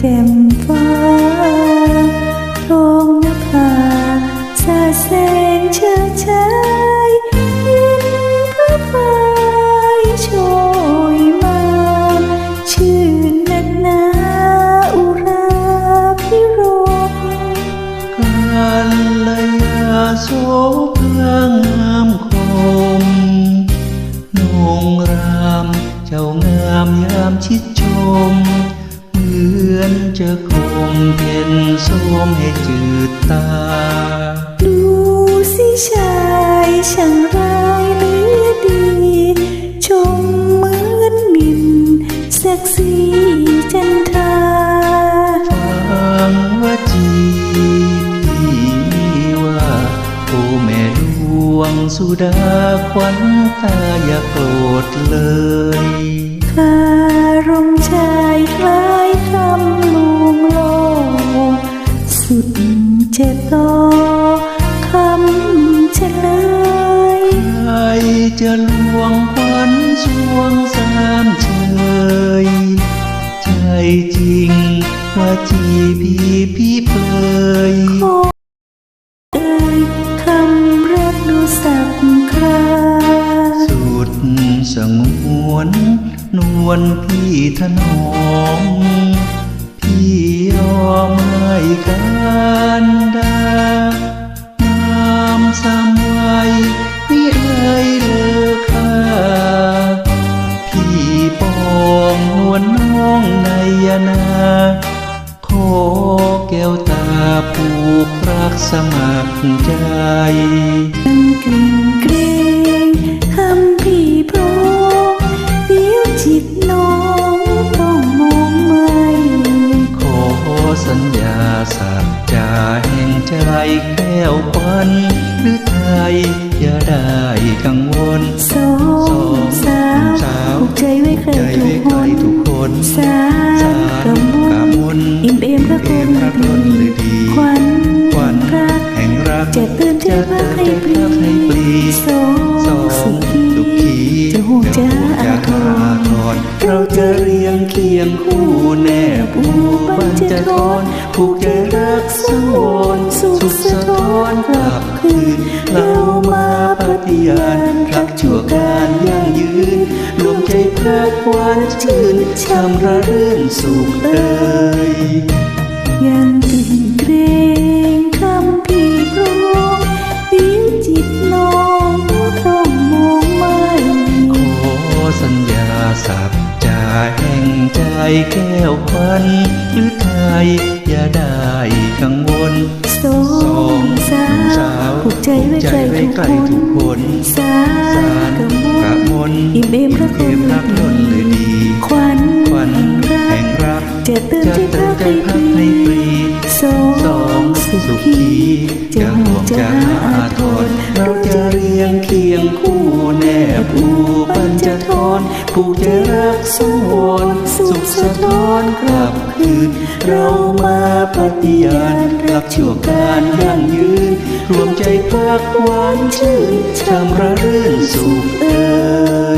แจ่มฟ้าท้องนภาสาดแสงเชิดชายยินพระพายโอุราพิรมกัลยาโสพลางามคมนงรามเจ้างามยามชิดชมเหมือนจะคมเพ็นส้มให้จืดตา ดูสิชายช่างร้ายเหลือดี ชมเหมือนหมินศักดิ์ศรีจันทราฟังว่าจีพี่ว่าโอ้แม่ดวงสุดาขวัญตาอย่าโกรธเลยคารม จะลวงขวัญสวงสามเชยใจจริงว่าจีพี่พี่เปยขอเอ่ยคำรักดูสักคราสุดสงวนนวลพี่ถนอม แก้วตาผูกรักสมัครใจตั้งกลิ่นเกรงคำพี่โปรดเดี๋ยวจิตน้องต้องมองไม่ขอสัญญาสัจจาแห่งใจแก้วควันหรือไทยอย่าได้กังวลสอง จะเรียงเคียงคู่แนบผู้บันจะทอนผูกใจรักสวนสุขสะท้อนกลับคืนเรามาปฏิญาณรักชั่วการยั่งยืนรวมใจพักหวานชื่นช่ำระรื่นสุขเอ่ย แก้วควันหรือไทยอย่าได้กังวลสองสาสาววผูกใจไว้ใครไว้ทุกใกคล้นทุกคนสาสารกระมกะนมนอิ่มเอมพระคุอิ่ณมรักล้นเลยดีควันควันรัแห่กงรักจะเตือนจะใจเตือนพักใจให้พักปให้ลีปรีสอสองงสุสุขีขีจะจะห่ห่ววงงจะจะอาอาททรรเราจะเรียงเคียงคู่แนบอูปัญจ ถูกใจรักสวรสุขสะท้อนกลับคืน เรามาปฏิญาณรักชั่วการยั่งยืน รวมใจพักหวานชื่นช่ำระรื่นสุขเอ่ย